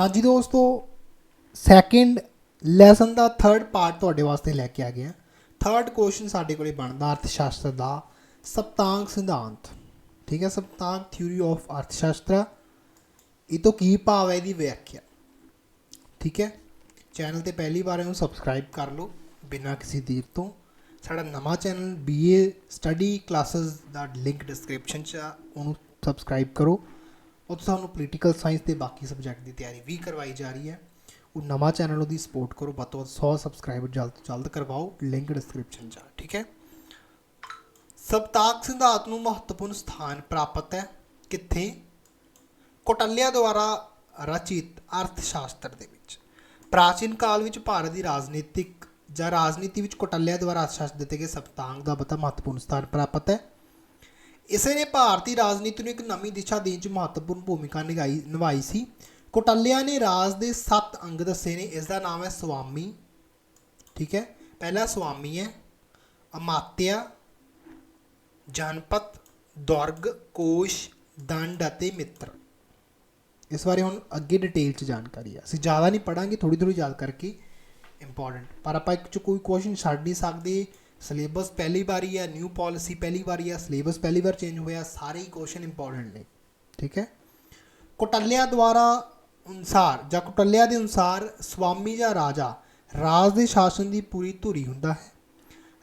ਹਾਂਜੀ ਦੋਸਤੋ second lesson ਦਾ ਥਰਡ ਪਾਰਟ ਤੁਹਾਡੇ ਵਾਸਤੇ ਲੈ ਕੇ ਆ ਗਿਆ। ਥਰਡ ਕੁਐਸਚਨ ਸਾਡੇ ਕੋਲੇ ਬਣਦਾ ਅਰਥ ਸ਼ਾਸਤਰ ਦਾ ਸਪਤਾਂਗ ਸਿਧਾਂਤ। ਠੀਕ ਹੈ, ਸਪਤਾਂਗ ਥਿਊਰੀ ਆਫ ਅਰਥ ਸ਼ਾਸਤਰ ਇਹ ਤੋਂ ਕੀ ਭਾਵ ਹੈ ਇਹਦੀ ਵਿਆਖਿਆ? ਠੀਕ ਹੈ ਚੈਨਲ ਤੇ ਪਹਿਲੀ ਵਾਰ ਇਹਨੂੰ ਸਬਸਕ੍ਰਾਈਬ ਕਰ ਲਓ ਬਿਨਾਂ ਕਿਸੇ ਦੇਰ ਤੋਂ। ਸਾਡਾ ਨਵਾਂ ਚੈਨਲ BA ਸਟੱਡੀ ਕਲਾसेस ਦਾ ਲਿੰਕ ਡਿਸਕ੍ਰਿਪਸ਼ਨ 'ਚ ਆ, ਉਹਨੂੰ ਸਬਸਕ੍ਰਾਈਬ ਕਰੋ। ਉੱਥੇ ਸਾਨੂੰ ਪੋਲੀਟੀਕਲ ਸਾਇੰਸ ਦੇ ਬਾਕੀ ਸਬਜੈਕਟ ਦੀ ਤਿਆਰੀ ਵੀ ਕਰਵਾਈ ਜਾ ਰਹੀ ਹੈ। ਉਹ ਨਵਾਂ ਚੈਨਲ ਉਹਦੀ ਸਪੋਰਟ ਕਰੋ, ਵੱਧ ਤੋਂ ਵੱਧ 100 ਸਬਸਕ੍ਰਾਈਬਰ ਜਲਦ ਤੋਂ ਜਲਦ ਕਰਵਾਓ ਲਿੰਕ ਡਿਸਕ੍ਰਿਪਸ਼ਨ 'ਚ ਠੀਕ ਹੈ? ਸਪਤਾਕ ਸਿਧਾਂਤ ਨੂੰ ਮਹੱਤਵਪੂਰਨ ਸਥਾਨ ਪ੍ਰਾਪਤ ਹੈ ਕਿੱਥੇ? ਕੋਟਲਿਆ ਦੁਆਰਾ ਰਚਿਤ ਅਰਥ ਸ਼ਾਸਤਰ ਦੇ ਵਿੱਚ। ਪ੍ਰਾਚੀਨ ਕਾਲ ਵਿੱਚ ਭਾਰਤ ਦੀ ਰਾਜਨੀਤਿਕ ਜਾਂ ਰਾਜਨੀਤੀ ਵਿੱਚ ਕੋਟਲਿਆ ਦੁਆਰਾ ਅਰਥ ਸ਼ਾਸਤਰ ਦਿੱਤੇ ਗਏ ਸਪਤਾਂਗ ਦਾ ਬਤਾ ਮਹੱਤਵਪੂਰਨ ਸਥਾਨ ਪ੍ਰਾਪਤ ਹੈ। ਇਸੇ ਨੇ ਭਾਰਤੀ ਰਾਜਨੀਤੀ ਨੂੰ ਇੱਕ ਨਵੀਂ ਦਿਸ਼ਾ ਦੇਣ 'ਚ ਮਹੱਤਵਪੂਰਨ ਭੂਮਿਕਾ ਨਿਭਾਈ ਨਿਭਾਈ ਸੀ। ਕੋਟਲਿਆ ਨੇ ਰਾਜ ਦੇ 7 ਅੰਗ ਦੱਸੇ ਨੇ। ਇਸ ਦਾ ਨਾਮ ਹੈ ਸੁਆਮੀ ਠੀਕ ਹੈ? ਪਹਿਲਾ ਸੁਆਮੀ ਹੈ, ਅਮਾਤਿਆ ਜਨਪਤ ਦੁਰਗ, ਕੋਸ਼, ਦੰਡ ਅਤੇ ਮਿੱਤਰ। ਇਸ ਬਾਰੇ ਹੁਣ ਅੱਗੇ ਡਿਟੇਲ ਚ ਜਾਣਕਾਰੀ ਆ। ਅਸੀਂ ਜ਼ਿਆਦਾ ਨਹੀਂ ਪੜਾਂਗੇ ਥੋੜੀ ਥੋੜੀ ਯਾਦ ਕਰਕੇ ਇੰਪੋਰਟੈਂਟ ਪਰ ਆਪਾਂ ਇੱਕ ਚ ਕੋਈ ਕੁਐਸਚਨ ਛੱਡ ਨਹੀਂ ਸਕਦੇ। ਸਿਲੇਬਸ ਪਹਿਲੀ ਵਾਰੀ ਆ ਨਿਊ ਪਾਲਿਸੀ ਪਹਿਲੀ ਵਾਰੀ ਆ ਸਿਲੇਬਸ ਪਹਿਲੀ ਵਾਰ ਚੇਂਜ ਹੋਇਆ, ਸਾਰੇ ਹੀ ਕੁਐਸਚਨ ਇੰਪੋਰਟੈਂਟ ਨੇ, ਠੀਕ ਹੈ? ਕੋਟਲਿਆ ਦੁਆਰਾ ਅਨੁਸਾਰ ਜਾਂ ਕੋਟਲਿਆ ਦੇ ਅਨੁਸਾਰ ਸਵਾਮੀ ਜਾਂ ਰਾਜਾ, ਰਾਜ ਦੇ ਸ਼ਾਸਨ ਦੀ ਪੂਰੀ ਧੁਰੀ ਹੁੰਦਾ ਹੈ।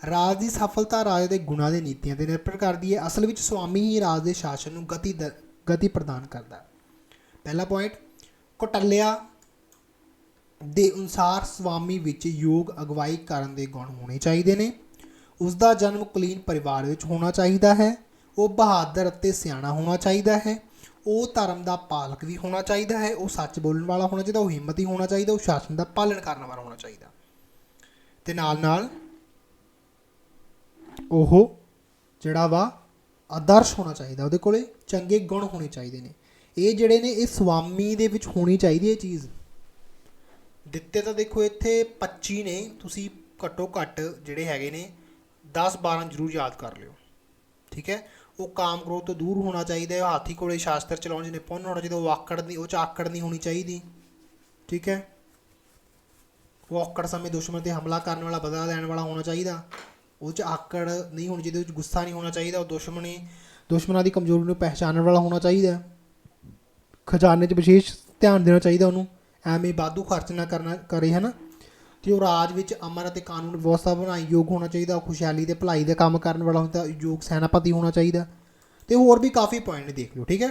ਰਾਜ ਦੀ ਸਫਲਤਾ ਰਾਜ ਦੇ ਗੁਣਾਂ ਦੇ ਨੀਤੀਆਂ ਤੇ ਨਿਰਭਰ ਕਰਦੀ ਹੈ। ਅਸਲ ਵਿੱਚ ਸਵਾਮੀ ਹੀ ਰਾਜ ਦੇ ਸ਼ਾਸਨ ਨੂੰ ਗਤੀ ਦ- ਗਤੀ ਪ੍ਰਦਾਨ ਕਰਦਾ ਹੈ। ਪਹਿਲਾ ਪੁਆਇੰਟ ਕੋਟਲਿਆ ਦੇ ਅਨੁਸਾਰ ਸਵਾਮੀ ਵਿੱਚ ਯੋਗ ਅਗਵਾਈ ਕਰਨ ਦੇ ਗੁਣ ਹੋਣੇ ਚਾਹੀਦੇ ਨੇ। ਉਸ ਦਾ ਜਨਮ ਕੁਲੀਨ ਪਰਿਵਾਰ ਵਿੱਚ ਹੋਣਾ ਚਾਹੀਦਾ ਹੈ। ਉਹ ਬਹਾਦਰ ਅਤੇ ਸਿਆਣਾ ਹੋਣਾ ਚਾਹੀਦਾ ਹੈ। ਉਹ ਧਰਮ ਦਾ ਪਾਲਕ ਵੀ ਹੋਣਾ ਚਾਹੀਦਾ ਹੈ। ਉਹ ਸੱਚ ਬੋਲਣ ਵਾਲਾ ਹੋਣਾ ਚਾਹੀਦਾ, ਉਹ ਹਿੰਮਤੀ ਹੋਣਾ ਚਾਹੀਦਾ, ਉਹ ਸ਼ਾਸਨ ਦਾ ਪਾਲਣ ਕਰਨ ਵਾਲਾ ਹੋਣਾ ਚਾਹੀਦਾ। ਤੇ ਨਾਲ ਨਾਲ ਉਹ ਜਿਹੜਾ ਵਾ ਆਦਰਸ਼ ਹੋਣਾ ਚਾਹੀਦਾ ਉਹਦੇ ਕੋਲੇ, ਚੰਗੇ ਗੁਣ ਹੋਣੇ ਚਾਹੀਦੇ ਨੇ। ਇਹ ਜਿਹੜੇ ਨੇ, ਇਹ ਸੁਆਮੀ ਦੇ ਵਿੱਚ ਹੋਣੀ ਚਾਹੀਦੀ ਇਹ ਚੀਜ਼। ਦਿੱਤੇ ਤਾਂ ਦੇਖੋ ਇੱਥੇ 25 ਨੇ, ਤੁਸੀਂ ਘੱਟੋ ਘੱਟ ਜਿਹੜੇ ਹੈਗੇ ਨੇ 10 12 ਜ਼ਰੂਰ ਯਾਦ ਕਰ ਲਿਓ। ਠੀਕ ਹੈ? ਉਹ ਕਾਮ ਕ੍ਰੋਧ ਤੋਂ ਦੂਰ ਹੋਣਾ ਚਾਹੀਦਾ ਹੈ। ਹਾਥੀ ਕੋਲੇ ਸ਼ਾਸਤਰ ਚਲਾਉਣ ਜਿਹਨੇ ਪੁੰਨ ਹੋਣਾ ਚਾਹੀਦਾ, ਉਹ ਆਕੜ ਨਹੀਂ ਉਹ ਚ ਆਕੜ ਨਹੀਂ ਹੋਣੀ ਚਾਹੀਦੀ। ਠੀਕ ਹੈ? ਉਹ ਆਕੜ ਸਮੇਂ ਦੁਸ਼ਮਣ ਤੇ ਹਮਲਾ ਕਰਨ ਵਾਲਾ, ਬਦਲਾ ਲੈਣ ਵਾਲਾ ਹੋਣਾ ਚਾਹੀਦਾ। ਉਹ ਚ ਆਕੜ ਨਹੀਂ ਹੋਣੀ ਚਾਹੀਦੀ, ਉਹ ਚ ਗੁੱਸਾ ਨਹੀਂ ਹੋਣਾ ਚਾਹੀਦਾ। ਉਹ ਦੁਸ਼ਮਣੀ, ਦੁਸ਼ਮਣਾਂ ਦੀ ਕਮਜ਼ੋਰੀ ਨੂੰ ਪਹਿਚਾਨਣ ਵਾਲਾ ਹੋਣਾ ਚਾਹੀਦਾ ਖਜ਼ਾਨੇ 'ਚ ਵਿਸ਼ੇਸ਼ ਧਿਆਨ ਦੇਣਾ ਚਾਹੀਦਾ ਉਹਨੂੰ। ਐਵੇਂ ਵਾਧੂ ਖਰਚ ਨਾ ਕਰਨਾ, ਕਰੇ, ਹਨਾ? ਤੇ ਉਹ ਰਾਜ ਵਿੱਚ ਅਮਰ ਅਤੇ ਕਾਨੂੰਨ ਵਿਵਸਥਾ ਬਣਾਈ ਯੋਗ ਹੋਣਾ ਚਾਹੀਦਾ ਖੁਸ਼ਹਾਲੀ ਤੇ ਭਲਾਈ ਦੇ ਕੰਮ ਕਰਨ ਵਾਲਾ ਹੁੰਦਾ, ਯੋਗ ਸੈਨਾਪਤੀ ਹੋਣਾ ਚਾਹੀਦਾ। ਤੇ ਹੋਰ ਵੀ ਕਾਫੀ ਪੁਆਇੰਟ ਦੇਖ ਲਿਓ, ਠੀਕ ਹੈ?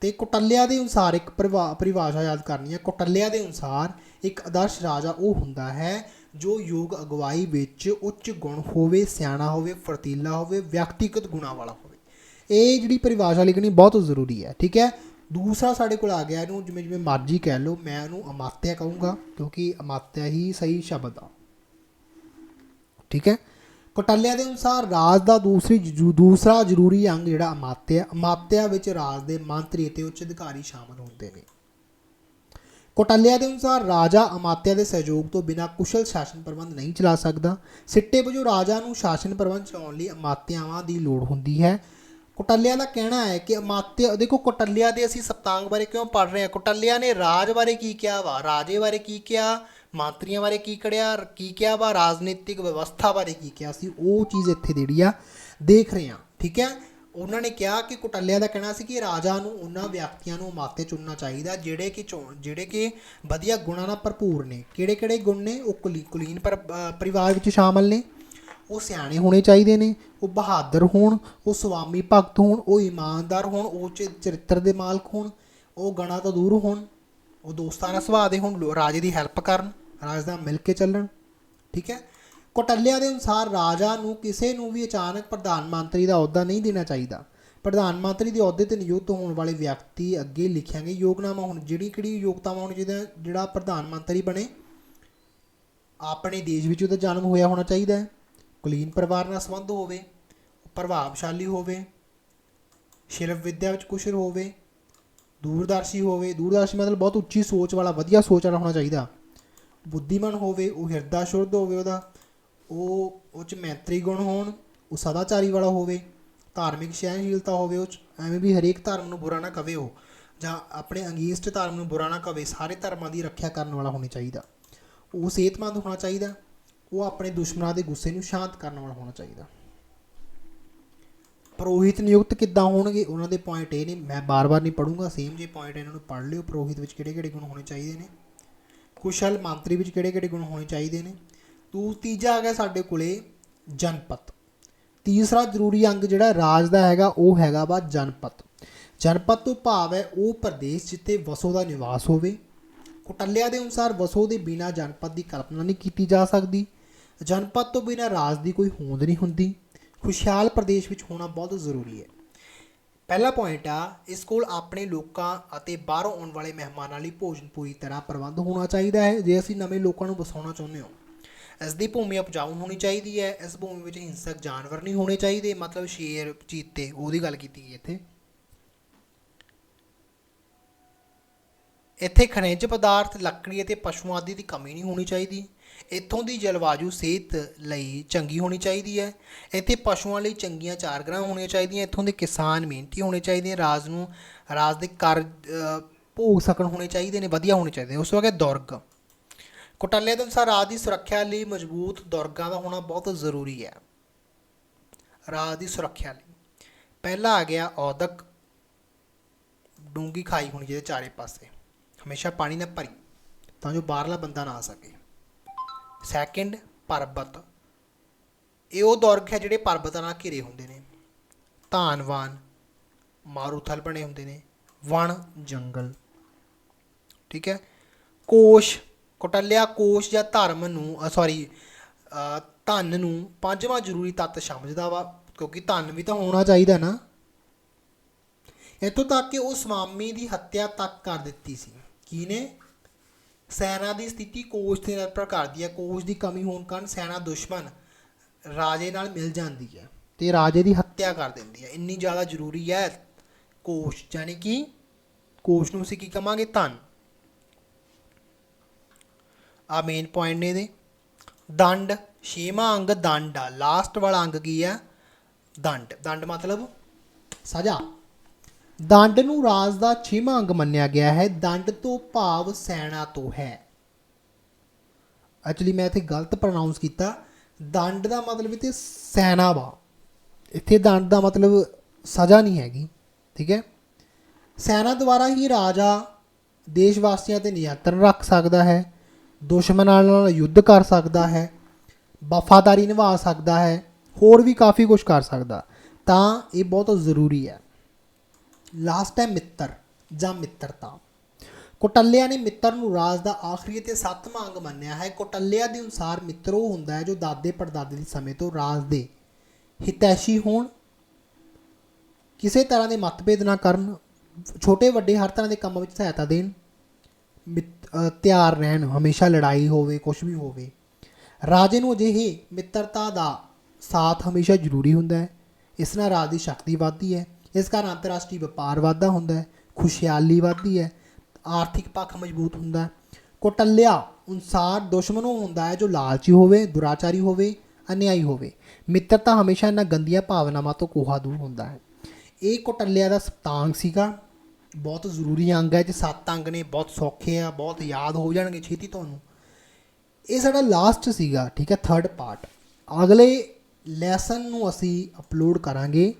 ਤੇ ਕੋਟਲਿਆ ਦੇ ਅਨੁਸਾਰ ਇੱਕ ਪਰਿਭਾ- ਪਰਿਭਾਸ਼ਾ ਯਾਦ ਕਰਨੀ ਹੈ। ਕੋਟਲਿਆ ਦੇ ਅਨੁਸਾਰ ਇੱਕ ਆਦਰਸ਼ ਰਾਜਾ ਉਹ ਹੁੰਦਾ ਹੈ ਜੋ ਯੋਗ ਅਗਵਾਈ ਵਿੱਚ ਉੱਚ ਗੁਣ ਹੋਵੇ, ਸਿਆਣਾ ਹੋਵੇ, ਫਰਤੀਲਾ ਹੋਵੇ, ਵਿਅਕਤੀਗਤ ਗੁਣਾਂ ਵਾਲਾ ਹੋਵੇ। ਇਹ ਜਿਹੜੀ ਪਰਿਭਾਸ਼ਾ ਲਿਖਣੀ ਬਹੁਤ ਜ਼ਰੂਰੀ ਹੈ, ਠੀਕ ਹੈ? ਦੂਸਰਾ ਸਾਡੇ ਕੋਲ ਆ ਗਿਆ ਇਹਨੂੰ, ਜਿਵੇਂ ਜਿਵੇਂ ਮਰਜ਼ੀ ਕਹਿ ਲਓ, ਮੈਂ ਇਹਨੂੰ ਅਮਾਤਿਆ ਕਹੂੰਗਾ, ਕਿਉਂਕਿ ਅਮਾਤਿਆ ਹੀ ਸਹੀ ਸ਼ਬਦ ਆ। ਠੀਕ ਹੈ? ਕੋਟਲਿਆ ਦੇ ਅਨੁਸਾਰ ਰਾਜ ਦਾ ਦੂਸਰੀ ਦੂਸਰਾ ਜ਼ਰੂਰੀ ਅੰਗ ਜਿਹੜਾ ਅਮਾਤਿਆ ਅਮਾਤਿਆ ਵਿੱਚ ਰਾਜ ਦੇ ਮੰਤਰੀ ਅਤੇ ਉੱਚ ਅਧਿਕਾਰੀ ਸ਼ਾਮਲ ਹੁੰਦੇ ਨੇ। ਕੋਟਲਿਆ ਦੇ ਅਨੁਸਾਰ ਰਾਜਾ ਅਮਾਤਿਆ ਦੇ ਸਹਿਯੋਗ ਤੋਂ ਬਿਨਾਂ ਕੁਸ਼ਲ ਸ਼ਾਸਨ ਪ੍ਰਬੰਧ ਨਹੀਂ ਚਲਾ ਸਕਦਾ। ਸਿੱਟੇ ਵਜੋਂ ਰਾਜਾ ਨੂੰ ਸ਼ਾਸਨ ਪ੍ਰਬੰਧ ਚਲਾਉਣ ਲਈ ਅਮਾਤਿਆਵਾਂ ਦੀ ਲੋੜ ਹੁੰਦੀ ਹੈ। ਕੋਟਲਿਆ ਦਾ ਕਹਿਣਾ ਹੈ ਕਿ ਅਮਾਤਿਆ ਦੇਖੋ ਕੋਟਲਿਆ ਦੇ ਅਸੀਂ ਸਪਤਾਂਗ ਬਾਰੇ ਕਿਉਂ ਪੜ ਰਹੇ ਹਾਂ? ਕੋਟਲਿਆ ਨੇ ਰਾਜ ਬਾਰੇ ਕੀ ਕਿਹਾ ਵਾ? ਰਾਜੇ ਬਾਰੇ ਕੀ ਕਿਹਾ? ਮੰਤਰੀਆਂ ਬਾਰੇ ਕੀ ਕੜਿਆ? ਕੀ ਕਿਹਾ ਵਾ? ਰਾਜਨੀਤਿਕ ਵਿਵਸਥਾ ਬਾਰੇ ਕੀ ਕਿਹਾ? ਸੀ ਉਹ ਚੀਜ਼ ਇੱਥੇ ਜਿਹੜੀ ਆ ਦੇਖ ਰਹੇ ਹਾਂ, ਠੀਕ ਹੈ? ਉਹਨਾਂ ਨੇ ਕਿਹਾ ਕਿ ਕੋਟਲਿਆ ਦਾ ਕਹਿਣਾ ਸੀ ਕਿ ਰਾਜਾ ਨੂੰ, ਉਹਨਾਂ ਵਿਅਕਤੀਆਂ ਨੂੰ ਮਾਤੇ ਚੁਣਨਾ ਚਾਹੀਦਾ, ਜਿਹੜੇ ਕਿ ਚੋਣ, ਜਿਹੜੇ ਕਿ ਵਧੀਆ ਗੁਣਾਂ ਨਾਲ ਭਰਪੂਰ ਨੇ। ਕਿਹੜੇ ਕਿਹੜੇ ਗੁਣ ਨੇ? ਉਹ ਕੁਲੀ- ਕੁਲੀਨ ਪਰ ਪਰਿਵਾਰ ਵਿੱਚ ਸ਼ਾਮਲ ਨੇ। ਉਹ ਸਿਆਣੇ ਹੋਣੇ ਚਾਹੀਦੇ ਨੇ, ਉਹ ਬਹਾਦਰ ਹੋਣ, ਉਹ ਸੁਆਮੀ ਭਗਤ ਹੋਣ, ਉਹ ਇਮਾਨਦਾਰ ਹੋਣ, ਉਹ ਚਰਿੱਤਰ ਦੇ ਮਾਲਕ ਹੋਣ, ਉਹ ਗਣਾ ਤੋਂ ਦੂਰ ਹੋਣ, ਉਹ ਦੋਸਤਾਨਾ ਸੁਭਾਅ ਦੇ ਹੋਣ ਰਾਜੇ ਦੀ ਹੈਲਪ ਕਰਨ, ਰਾਜ ਦਾ ਮਿਲ ਕੇ ਚੱਲਣ, ਠੀਕ ਹੈ? ਕੋਟਲਿਆ ਦੇ ਅਨੁਸਾਰ ਰਾਜਾ ਨੂੰ ਕਿਸੇ ਨੂੰ ਵੀ ਅਚਾਨਕ ਪ੍ਰਧਾਨ ਮੰਤਰੀ ਦਾ ਅਹੁਦਾ ਨਹੀਂ ਦੇਣਾ ਚਾਹੀਦਾ। ਪ੍ਰਧਾਨ ਮੰਤਰੀ ਦੇ ਅਹੁਦੇ ਤੇ ਨਿਯੁਕਤ ਹੋਣ ਵਾਲੇ ਵਿਅਕਤੀ ਅੱਗੇ ਲਿਖਿਆਂਗੇ ਯੋਗਨਾਮਾ ਹੁਣ, ਜਿਹੜੀ ਕਿਹੜੀ ਯੋਗਤਾਵਾਂ ਹੋਣ, ਜਿਹਦਾ, ਜਿਹੜਾ ਪ੍ਰਧਾਨ ਮੰਤਰੀ ਬਣੇ, ਆਪਣੇ ਦੇਸ਼ ਵਿੱਚ ਉਹਦਾ ਜਨਮ ਹੋਇਆ ਹੋਣਾ ਚਾਹੀਦਾ ਹੈ। ਕੁਲੀਨ ਪਰਿਵਾਰ ਨਾਲ ਸੰਬੰਧ ਹੋਵੇ, ਪ੍ਰਭਾਵਸ਼ਾਲੀ ਹੋਵੇ, ਸ਼ਿਲਪ ਵਿੱਦਿਆ ਵਿੱਚ ਕੁਸ਼ਲ ਹੋਵੇ, ਦੂਰਦਰਸ਼ੀ ਹੋਵੇ, ਦੂਰਦਰਸ਼ੀ ਮਤਲਬ ਬਹੁਤ ਉੱਚੀ ਸੋਚ ਵਾਲਾ, ਵਧੀਆ ਸੋਚ ਵਾਲਾ ਹੋਣਾ ਚਾਹੀਦਾ। ਬੁੱਧੀਮਾਨ ਹੋਵੇ, ਉਹ ਹਿਰਦਾ ਸ਼ੁੱਧ ਹੋਵੇ ਉਹਦਾ, ਉਹ ਉਹ ਚ ਮੈਤਰੀ ਗੁਣ ਹੋਣ, ਉਹ ਸਦਾਚਾਰੀ ਵਾਲਾ ਹੋਵੇ, ਧਾਰਮਿਕ ਸਹਿਣਸ਼ੀਲਤਾ ਹੋਵੇ, ਉਹ 'ਚ ਐਵੇਂ ਵੀ ਹਰੇਕ ਧਰਮ ਨੂੰ ਬੁਰਾ ਨਾ ਕਵੇ ਉਹ, ਜਾਂ ਆਪਣੇ ਅੰਗੀਸਟ ਧਰਮ ਨੂੰ ਬੁਰਾ ਨਾ ਕਵੇ, ਸਾਰੇ ਧਰਮਾਂ ਦੀ ਰੱਖਿਆ ਕਰਨ ਵਾਲਾ ਹੋਣਾ ਚਾਹੀਦਾ। ਉਹ ਸਿਹਤਮੰਦ ਹੋਣਾ ਚਾਹੀਦਾ। ਉਹ ਆਪਣੇ ਦੁਸ਼ਮਣਾਂ ਦੇ ਗੁੱਸੇ ਨੂੰ ਸ਼ਾਂਤ ਕਰਨ ਵਾਲਾ ਹੋਣਾ ਚਾਹੀਦਾ। ਪ੍ਰੋਹਿਤ ਨਿਯੁਕਤ ਕਿੱਦਾਂ ਹੋਣਗੇ, ਉਹਨਾਂ ਦੇ ਪੁਆਇੰਟ ਇਹ ਨੇ, ਮੈਂ ਬਾਰ-ਬਾਰ ਨਹੀਂ ਪੜੂੰਗਾ ਸੇਮ ਜੇ ਪੁਆਇੰਟ ਇਹਨਾਂ ਨੂੰ ਪੜ੍ਹ ਲਿਓ, ਪ੍ਰੋਹਿਤ ਵਿੱਚ ਕਿਹੜੇ-ਕਿਹੜੇ ਗੁਣ ਹੋਣੇ ਚਾਹੀਦੇ ਨੇ। ਕੁਸ਼ਲ ਮੰਤਰੀ ਵਿੱਚ ਕਿਹੜੇ-ਕਿਹੜੇ ਗੁਣ ਹੋਣੇ ਚਾਹੀਦੇ ਨੇ। ਤੂੰ ਤੀਜਾ ਆ ਗਿਆ ਸਾਡੇ ਕੋਲੇ ਜਨਪਤ ਤੀਸਰਾ ਜ਼ਰੂਰੀ ਅੰਗ ਜਿਹੜਾ ਰਾਜ ਦਾ ਹੈਗਾ, ਉਹ ਹੈਗਾ ਵਾ ਜਨਪਤ ਜਨਪਤ ਤੋਂ ਭਾਵ ਹੈ ਉਹ ਪ੍ਰਦੇਸ਼ ਜਿੱਥੇ ਵਸੋਂ ਦਾ ਨਿਵਾਸ ਹੋਵੇ। ਕੁਟੱਲਿਆ ਦੇ ਅਨੁਸਾਰ ਵਸੋਂ ਦੇ ਬਿਨਾ ਜਨਪਦ ਦੀ ਕਲਪਨਾ ਨਹੀਂ ਕੀਤੀ ਜਾ ਸਕਦੀ। ਜਨਪਦ ਤੋਂ ਬਿਨਾਂ ਰਾਜ ਦੀ ਕੋਈ ਹੋਂਦ ਨਹੀਂ ਹੁੰਦੀ। ਖੁਸ਼ਹਾਲ ਪ੍ਰਦੇਸ਼ ਵਿੱਚ ਹੋਣਾ ਬਹੁਤ ਜ਼ਰੂਰੀ ਹੈ। ਪਹਿਲਾ ਪੁਆਇੰਟ ਆ, ਇਸ ਕੋਲ ਆਪਣੇ ਲੋਕਾਂ ਅਤੇ ਬਾਹਰੋਂ ਆਉਣ ਵਾਲੇ ਮਹਿਮਾਨਾਂ ਲਈ ਭੋਜਨ ਪੂਰੀ ਤਰ੍ਹਾਂ ਪ੍ਰਬੰਧ ਹੋਣਾ ਚਾਹੀਦਾ ਹੈ। ਜੇ ਅਸੀਂ ਨਵੇਂ ਲੋਕਾਂ ਨੂੰ ਵਸਾਉਣਾ ਚਾਹੁੰਦੇ ਹਾਂ, ਇਸ ਦੀ ਭੂਮੀ ਉਪਜਾਊ ਹੋਣੀ ਚਾਹੀਦੀ ਹੈ। ਇਸ ਭੂਮੀ ਵਿੱਚ ਹਿੰਸਕ ਜਾਨਵਰ ਨਹੀਂ ਹੋਣੇ ਚਾਹੀਦੇ। ਮਤਲਬ ਸ਼ੇਰ, ਚੀਤੇ, ਉਹਦੀ ਗੱਲ ਕੀਤੀ ਗਈ ਇੱਥੇ। ਇੱਥੇ ਖਣਿਜ ਪਦਾਰਥ, ਲੱਕੜੀ ਅਤੇ ਪਸ਼ੂ ਆਦਿ ਦੀ ਕਮੀ ਨਹੀਂ ਹੋਣੀ ਚਾਹੀਦੀ। ਇੱਥੋਂ ਦੀ ਜਲਵਾਯੂ ਸਿਹਤ ਲਈ ਚੰਗੀ ਹੋਣੀ ਚਾਹੀਦੀ ਹੈ। ਇੱਥੇ ਪਸ਼ੂਆਂ ਲਈ ਚੰਗੀਆਂ ਚਾਰਗਰਾਂ ਹੋਣੀਆਂ ਚਾਹੀਦੀਆਂ, ਇੱਥੋਂ ਦੇ ਕਿਸਾਨ ਮਿਹਨਤੀ ਹੋਣੇ ਚਾਹੀਦੇ ਨੇ, ਰਾਜ ਨੂੰ, ਰਾਜ ਦੇ ਕਰ ਭੋਗ ਸਕਣ ਹੋਣੇ ਚਾਹੀਦੇ ਨੇ, ਵਧੀਆ ਹੋਣੇ ਚਾਹੀਦੇ ਉਸ ਤੋਂ ਬਾਅਦ ਦੁਰਗ। ਕੋਟਾਲੇ ਦੇ ਅਨੁਸਾਰ ਰਾਜ ਦੀ ਸੁਰੱਖਿਆ ਲਈ ਮਜ਼ਬੂਤ ਦੁਰਗਾਂ ਦਾ ਹੋਣਾ ਬਹੁਤ ਜ਼ਰੂਰੀ ਹੈ। ਰਾਜ ਦੀ ਸੁਰੱਖਿਆ ਲਈ। ਪਹਿਲਾ ਆ ਗਿਆ ਔਦਕ। ਡੂੰਗੀ ਖਾਈ ਹੋਣੀ ਜਿਹਦੇ ਚਾਰੇ ਪਾਸੇ। ਹਮੇਸ਼ਾ ਪਾਣੀ ਨਾਲ ਭਰੀ, ਤਾਂ ਜੋ ਬਾਹਰਲਾ ਬੰਦਾ ਨਾ ਆ ਸਕੇ। ਸੈਕਿੰਡ ਪਰਬਤ। ਇਹ ਉਹ ਦੁਰਗ ਹੈ ਜਿਹੜੇ ਪਰਬਤਾਂ ਨਾਲ ਘਿਰੇ ਹੁੰਦੇ ਨੇ। ਧਾਨਵਾਨ, ਮਾਰੂਥਲ ਬਣੇ ਹੁੰਦੇ ਨੇ। ਵਣ ਜੰਗਲ। ਠੀਕ ਹੈ? ਕੋਸ਼, ਕੋਟਲਿਆ ਕੋਸ਼ ਜਾਂ ਧਰਮ ਨੂੰ ਸੌਰੀ ਧਨ ਨੂੰ ਪੰਜਵਾਂ ਜ਼ਰੂਰੀ ਤੱਤ ਸਮਝਦਾ ਵਾ, ਕਿਉਂਕਿ ਧਨ ਵੀ ਤਾਂ ਹੋਣਾ ਚਾਹੀਦਾ ਨਾ। ਇੱਥੋਂ ਤੱਕ ਕਿ ਉਹ ਸਵਾਮੀ ਦੀ ਹੱਤਿਆ ਤੱਕ ਕਰ ਦਿੱਤੀ ਸੀ। ਕੀ ਨੇ? ਸੈਨਾ ਦੀ ਸਥਿਤੀ ਕੋਸ਼ ਤੇ ਨਿਰਭਰ ਕਰਦੀ ਹੈ। ਕੋਸ਼ ਦੀ ਕਮੀ ਹੋਣ ਕਾਰਨ ਸੈਨਾ ਦੁਸ਼ਮਣ ਰਾਜੇ ਨਾਲ ਮਿਲ ਜਾਂਦੀ ਹੈ ਤੇ ਰਾਜੇ ਦੀ ਹੱਤਿਆ ਕਰ ਦਿੰਦੀ ਹੈ। ਇੰਨੀ ਜ਼ਿਆਦਾ ਜ਼ਰੂਰੀ ਹੈ ਕੋਸ਼ ਯਾਨੀ ਕਿ ਕੋਸ਼ ਨੂੰ ਅਸੀਂ ਕੀ ਕਵਾਂਗੇ? ਧਨ। ਆ ਮੇਨ ਪੁਆਇੰਟ ਨੇ ਇਹਦੇ। ਦੰਡ। ਛੇਵਾਂ ਅੰਗ ਦੰਡ ਆ। ਲਾਸਟ ਵਾਲਾ ਅੰਗ ਕੀ ਹੈ? ਦੰਡ। ਦੰਡ ਮਤਲਬ ਸਜ਼ਾ। ਦੰਡ ਨੂੰ ਰਾਜ ਦਾ ਛੇਵਾਂ ਅੰਗ ਮੰਨਿਆ ਗਿਆ ਹੈ। ਦੰਡ ਤੋਂ ਭਾਵ ਸੈਨਾ ਤੋਂ ਹੈ। ਐਕਚੁਅਲੀ ਮੈਂ ਇੱਥੇ ਗਲਤ ਪ੍ਰੋਨਾਂਸ ਕੀਤਾ। ਦੰਡ ਦਾ ਮਤਲਬ ਇੱਥੇ ਸੈਨਾ ਵਾ। ਇੱਥੇ ਦੰਡ ਦਾ ਮਤਲਬ ਸਜ਼ਾ ਨਹੀਂ ਹੈਗੀ। ਠੀਕ ਹੈ? ਸੈਨਾ ਦੁਆਰਾ ਹੀ ਰਾਜਾ ਦੇਸ਼ ਵਾਸੀਆਂ ਤੇ ਨਿਯੰਤਰਣ ਰੱਖ ਸਕਦਾ ਹੈ। ਦੁਸ਼ਮਣਾਂ ਨਾਲ ਯੁੱਧ ਕਰ ਸਕਦਾ ਹੈ। ਵਫਾਦਾਰੀ ਨਿਭਾ ਸਕਦਾ ਹੈ। ਹੋਰ ਵੀ ਕਾਫੀ ਕੁਝ ਕਰ ਸਕਦਾ। ਤਾਂ ਇਹ ਬਹੁਤ ਜ਼ਰੂਰੀ ਹੈ। ਲਾਸਟ ਹੈ ਮਿੱਤਰ ਜਾਂ ਮਿੱਤਰਤਾ। ਕੋਟੱਲਿਆ ਨੇ ਮਿੱਤਰ ਨੂੰ ਰਾਜ ਦਾ ਆਖਰੀ ਤੇ ਸੱਤਵਾਂ ਅੰਗ ਮੰਨਿਆ ਹੈ। ਕੋਟੱਲਿਆ ਦੇ ਅਨੁਸਾਰ ਮਿੱਤਰ ਉਹ ਹੁੰਦਾ ਹੈ ਜੋ ਦਾਦੇ ਪੜਦਾਦੇ ਦੇ ਸਮੇਂ ਤੋਂ ਰਾਜ ਦੇ ਹਿਤੈਸ਼ੀ ਹੋਣ। ਕਿਸੇ ਤਰ੍ਹਾਂ ਦੇ ਮਤਭੇਦ ਨਾ ਕਰਨ, ਛੋਟੇ ਵੱਡੇ ਹਰ ਤਰ੍ਹਾਂ ਦੇ ਕੰਮਾਂ ਵਿੱਚ ਸਹਾਇਤਾ ਦੇਣ। ਮਿੱਤ- ਤਿਆਰ ਰਹਿਣ, ਹਮੇਸ਼ਾ ਲੜਾਈ ਹੋਵੇ ਕੁਝ ਵੀ ਹੋਵੇ। ਰਾਜੇ ਨੂੰ ਅਜਿਹੇ ਮਿੱਤਰਤਾ ਦਾ ਸਾਥ ਹਮੇਸ਼ਾ ਜ਼ਰੂਰੀ ਹੁੰਦਾ ਹੈ। ਇਸ ਨਾਲ ਰਾਜ ਦੀ ਸ਼ਕਤੀ ਵੱਧਦੀ ਹੈ। ਇਸ ਕਾਰਨ ਅੰਤਰਰਾਸ਼ਟਰੀ ਵਪਾਰ ਵਾਧਾ ਹੁੰਦਾ ਹੈ, ਖੁਸ਼ਹਾਲੀ ਵੱਧਦੀ ਹੈ, ਆਰਥਿਕ ਪੱਖ ਮਜ਼ਬੂਤ ਹੁੰਦਾ ਹੈ। ਕੋਟੱਲਿਆ ਅਨੁਸਾਰ ਦੁਸ਼ਮਣ ਉਹ ਹੁੰਦਾ ਹੈ ਜੋ ਲਾਲਚੀ ਹੋਵੇ, ਦੁਰਾਚਾਰੀ ਹੋਵੇ, ਅਨਿਆਈ ਹੋਵੇ। ਮਿੱਤਰਤਾ ਹਮੇਸ਼ਾ ਇਹਨਾਂ ਗੰਦੀਆਂ ਭਾਵਨਾਵਾਂ ਤੋਂ ਕੋਹਾ ਦੂਰ ਹੁੰਦਾ ਹੈ। ਇਹ ਕੋਟਲਿਆ ਦਾ ਸਪਤਾਂਗ ਸੀਗਾ। ਬਹੁਤ ਜ਼ਰੂਰੀ ਅੰਗ ਹੈ, ਜੇ ਸੱਤ ਅੰਗ ਨੇ, ਬਹੁਤ ਸੌਖੇ ਆ, ਬਹੁਤ ਯਾਦ ਹੋ ਜਾਣਗੇ ਛੇਤੀ ਤੁਹਾਨੂੰ। ਇਹ ਸਾਡਾ ਲਾਸਟ ਸੀਗਾ, ਠੀਕ ਹੈ ਥਰਡ ਪਾਰਟ ਅਗਲੇ ਲੈਸਨ ਨੂੰ ਅਸੀਂ ਅਪਲੋਡ ਕਰਾਂਗੇ।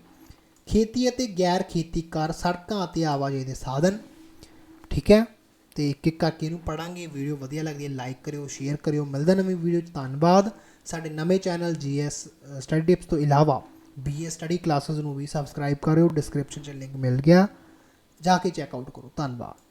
ਖੇਤੀ ਅਤੇ ਗੈਰ ਖੇਤੀ ਕਰ ਸੜਕਾਂ ਅਤੇ ਆਵਾਜਾਈ ਦੇ ਸਾਧਨ। ਠੀਕ ਹੈ? ਤੇ ਇੱਕ ਇੱਕ ਕਰਕੇ ਇਹਨੂੰ ਪੜਾਂਗੇ ਵੀਡੀਓ ਵਧੀਆ ਲੱਗਦੀ ਹੈ ਲਾਈਕ ਕਰਿਓ ਸ਼ੇਅਰ ਕਰਿਓ। ਮਿਲਦਾ ਨਵੀਂ ਵੀਡੀਓ ਚ। ਧੰਨਵਾਦ। ਸਾਡੇ ਨਵੇਂ ਚੈਨਲ ਜੀਐਸ ਸਟੱਡੀ ਟਿਪਸ ਤੋਂ ਇਲਾਵਾ ਬੀਏ ਸਟੱਡੀ ਕਲਾਸਿਸ ਨੂੰ ਵੀ ਸਬਸਕ੍ਰਾਈਬ ਕਰਿਓ। ਡਿਸਕ੍ਰਿਪਸ਼ਨ 'ਚ ਲਿੰਕ ਮਿਲ ਗਿਆ। ਜਾ ਕੇ ਚੈੱਕ ਆਊਟ ਕਰੋ। ਧੰਨਵਾਦ।